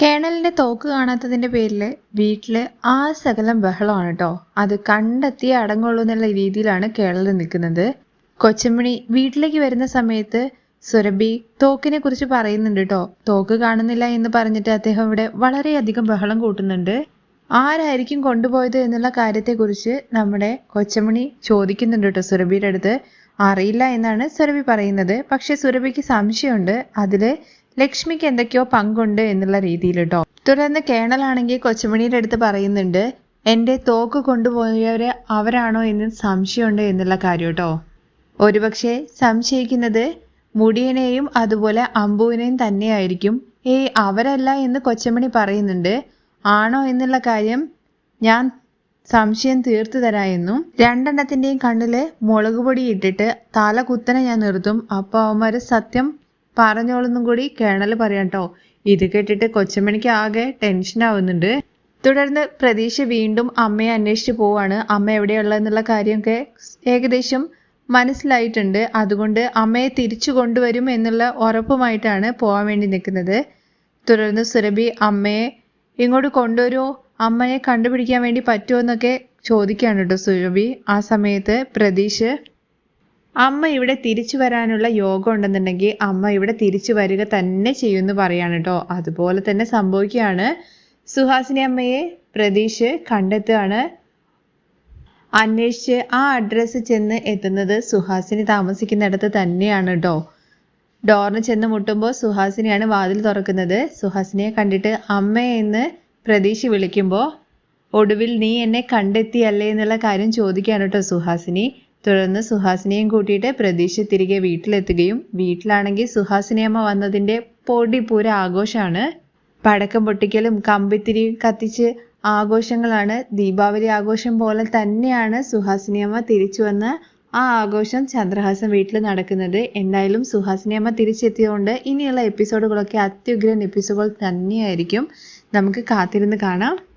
കേണലിന്റെ തോക്ക് കാണാത്തതിന്റെ പേരിൽ വീട്ടിൽ ആ സകലം ബഹളമാണ് കേട്ടോ അത് കണ്ടെത്തിയേ അടങ്ങുള്ളൂ എന്നുള്ള രീതിയിലാണ് കേണൽ നിൽക്കുന്നത്. കൊച്ചമ്മണി വീട്ടിലേക്ക് വരുന്ന സമയത്ത് സുരഭി തോക്കിനെ കുറിച്ച് പറയുന്നുണ്ട് കേട്ടോ തോക്ക് കാണുന്നില്ല എന്ന് പറഞ്ഞിട്ട് അദ്ദേഹം ഇവിടെ വളരെയധികം ബഹളം കൂട്ടുന്നുണ്ട്. ആരായിരിക്കും കൊണ്ടുപോയത് എന്നുള്ള കാര്യത്തെക്കുറിച്ച് നമ്മുടെ കൊച്ചമണി ചോദിക്കുന്നുണ്ട് കേട്ടോ സുരഭിയുടെ അടുത്ത്. അറിയില്ല എന്നാണ് സുരഭി പറയുന്നത്. പക്ഷെ സുരഭിക്ക് സംശയമുണ്ട്. അതിൽ ലക്ഷ്മിക്ക് എന്തൊക്കെയോ പങ്കുണ്ട് എന്നുള്ള രീതിയിൽ കേട്ടോ തുടർന്ന് കേണലാണെങ്കിൽ കൊച്ചുമണിയുടെ അടുത്ത് പറയുന്നുണ്ട് എന്റെ തോക്ക് കൊണ്ടുപോയവര് അവരാണോ എന്ന് സംശയമുണ്ട് എന്നുള്ള കാര്യം കേട്ടോ ഒരുപക്ഷെ സംശയിക്കുന്നത് മുടിയനെയും അതുപോലെ അമ്പുവിനെയും തന്നെയായിരിക്കും. ഏയ് അവരല്ല എന്ന് കൊച്ചമണി പറയുന്നുണ്ട്. ആണോ എന്നുള്ള കാര്യം ഞാൻ സംശയം തീർത്തു തരാമെന്നും രണ്ടെണ്ണത്തിന്റെയും കണ്ണിൽ മുളക് പൊടി ഇട്ടിട്ട് തല കുത്തനെ ഞാൻ നിർത്തും. അപ്പൊ അവന്മാര് സത്യം പറഞ്ഞോളെന്നും കൂടി കേണൽ പറയാം കേട്ടോ ഇത് കേട്ടിട്ട് കൊച്ചമ്മണിക്ക് ആകെ ടെൻഷൻ ആവുന്നുണ്ട്. തുടർന്ന് പ്രതീക്ഷ വീണ്ടും അമ്മയെ അന്വേഷിച്ച് പോവാണ്. അമ്മ എവിടെയുള്ളതെന്നുള്ള കാര്യമൊക്കെ ഏകദേശം മനസ്സിലായിട്ടുണ്ട്. അതുകൊണ്ട് അമ്മയെ തിരിച്ചു കൊണ്ടുവരും എന്നുള്ള ഉറപ്പുമായിട്ടാണ് പോകാൻ വേണ്ടി നിൽക്കുന്നത്. തുടർന്ന് സുരഭി അമ്മയെ ഇങ്ങോട്ട് കൊണ്ടുവരുമോ അമ്മയെ കണ്ടുപിടിക്കാൻ വേണ്ടി പറ്റുമോ എന്നൊക്കെ ചോദിക്കുകയാണ് കേട്ടോ സുരഭി. ആ സമയത്ത് പ്രതീഷ് അമ്മ ഇവിടെ തിരിച്ചു വരാനുള്ള യോഗം ഉണ്ടെന്നുണ്ടെങ്കിൽ അമ്മ ഇവിടെ തിരിച്ചു വരിക തന്നെ ചെയ്യുമെന്ന് പറയാണ് കേട്ടോ. അതുപോലെ തന്നെ സംഭവിക്കുകയാണ്. സുഹാസിനി അമ്മയെ പ്രതീഷ് കണ്ടെത്തുകയാണ്. അന്വേഷിച്ച് ആ അഡ്രസ്സ് ചെന്ന് എത്തുന്നത് സുഹാസിനി താമസിക്കുന്നിടത്ത് തന്നെയാണ് കേട്ടോ. ഡോറിന് ചെന്ന് മുട്ടുമ്പോൾ സുഹാസിനിയാണ് വാതിൽ തുറക്കുന്നത്. സുഹാസിനിയെ കണ്ടിട്ട് അമ്മയെന്ന് പ്രതീഷ് വിളിക്കുമ്പോൾ ഒടുവിൽ നീ എന്നെ കണ്ടെത്തിയല്ലേ എന്നുള്ള കാര്യം ചോദിക്കുകയാണ് കേട്ടോ സുഹാസിനി. തുടർന്ന് സുഹാസിനിയും കൂട്ടിയിട്ട് പ്രതീക്ഷ തിരികെ വീട്ടിലെത്തുകയും വീട്ടിലാണെങ്കിൽ സുഹാസിനി അമ്മ വന്നതിന്റെ പൊടിപൂര ആഘോഷമാണ്. പടക്കം പൊട്ടിക്കലും കമ്പിത്തിരി കത്തിച്ച് ആഘോഷങ്ങളാണ്. ദീപാവലി ആഘോഷം പോലെ തന്നെയാണ് സുഹാസിനി അമ്മ തിരിച്ചു വന്ന് ആ ആഘോഷം ചന്ദ്രഹാസൻ വീട്ടിൽ നടക്കുന്നത്. എന്തായാലും സുഹാസിനി അമ്മ തിരിച്ചെത്തിയതുകൊണ്ട് ഇനിയുള്ള എപ്പിസോഡുകളൊക്കെ അത്യുഗ്രൻ എപ്പിസോഡുകൾ തന്നെയായിരിക്കും. നമുക്ക് കാത്തിരുന്ന് കാണാം.